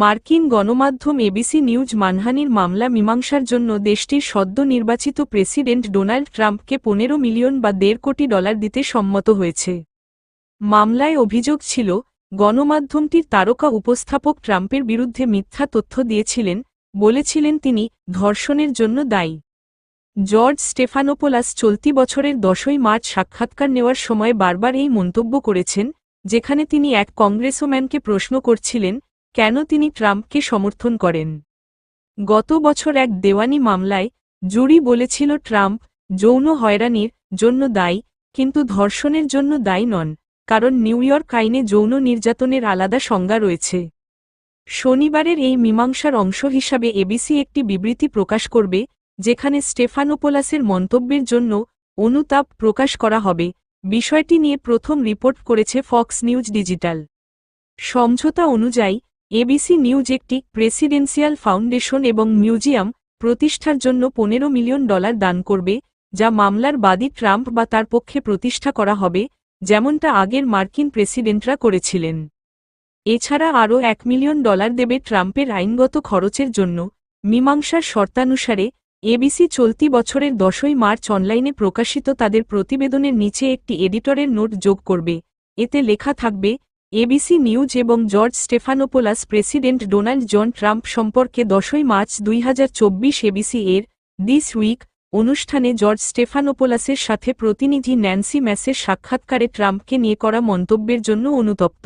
মার্কিন গণমাধ্যম ABC news মানহানির মামলা মীমাংসার জন্য দেশটির সদ্য নির্বাচিত প্রেসিডেন্ট ডোনাল্ড ট্রাম্পকে পনেরো মিলিয়ন বা দেড় কোটি ডলার দিতে সম্মত হয়েছে। মামলায় অভিযোগ ছিল, গণমাধ্যমটির তারকা উপস্থাপক ট্রাম্পের বিরুদ্ধে মিথ্যা তথ্য দিয়েছিলেন, বলেছিলেন তিনি, ধর্ষণের জন্য দায়ী। জর্জ স্টেফানোপোলাস চলতি বছরের দশই মার্চ সাক্ষাৎকার নেওয়ার সময় বারবার এই মন্তব্য করেছেন, যেখানে তিনি এক কংগ্রেসম্যানকে প্রশ্ন করছিলেন কেন তিনি ট্রাম্পকে সমর্থন করেন? গত বছর এক দেওয়ানি মামলায় জুরি বলেছিল ট্রাম্প যৌন হয়রানির জন্য দায়ী, কিন্তু ধর্ষণের জন্য দায়ী নন, কারণ নিউ ইয়র্ক আইনে যৌন নির্যাতনের আলাদা সংজ্ঞা রয়েছে। শনিবারের এই মীমাংসার অংশ হিসাবে এবিসি একটি বিবৃতি প্রকাশ করবে, যেখানে স্টেফানোপোলাসের মন্তব্যের জন্য অনুতাপ প্রকাশ করা হবে, বিষয়টি নিয়ে প্রথম রিপোর্ট করেছে ফক্স নিউজ ডিজিটাল। সমঝোতা অনুযায়ী এবিসি নিউজ একটি প্রেসিডেন্সিয়াল ফাউন্ডেশন এবং মিউজিয়াম, প্রতিষ্ঠার জন্য পনেরো মিলিয়ন ডলার দান করবে, যা মামলার বাদী ট্রাম্প বা তার পক্ষে প্রতিষ্ঠা করা হবে, যেমনটা আগের মার্কিন প্রেসিডেন্টরা করেছিলেন। এছাড়া আরও এক মিলিয়ন ডলার দেবে ট্রাম্পের আইনগত খরচের জন্য। মীমাংসার শর্তানুসারে এবিসি চলতি বছরের দশই মার্চ অনলাইনে প্রকাশিত তাদের প্রতিবেদনের নিচে একটি এডিটরের নোট যোগ করবে। এতে লেখা থাকবে এবিসি নিউজ এবং George Stephanopoulos president Donald John Trump সম্পর্কে দশই মার্চ দুই হাজার চব্বিশ এবিসি এর দিস উইক অনুষ্ঠানে জর্জ স্টেফানোপোলাসের সাথে প্রতিনিধি ন্যান্সি ম্যাসের সাক্ষাৎকারে ট্রাম্পকে নিয়ে করা মন্তব্যের জন্য অনুতপ্ত।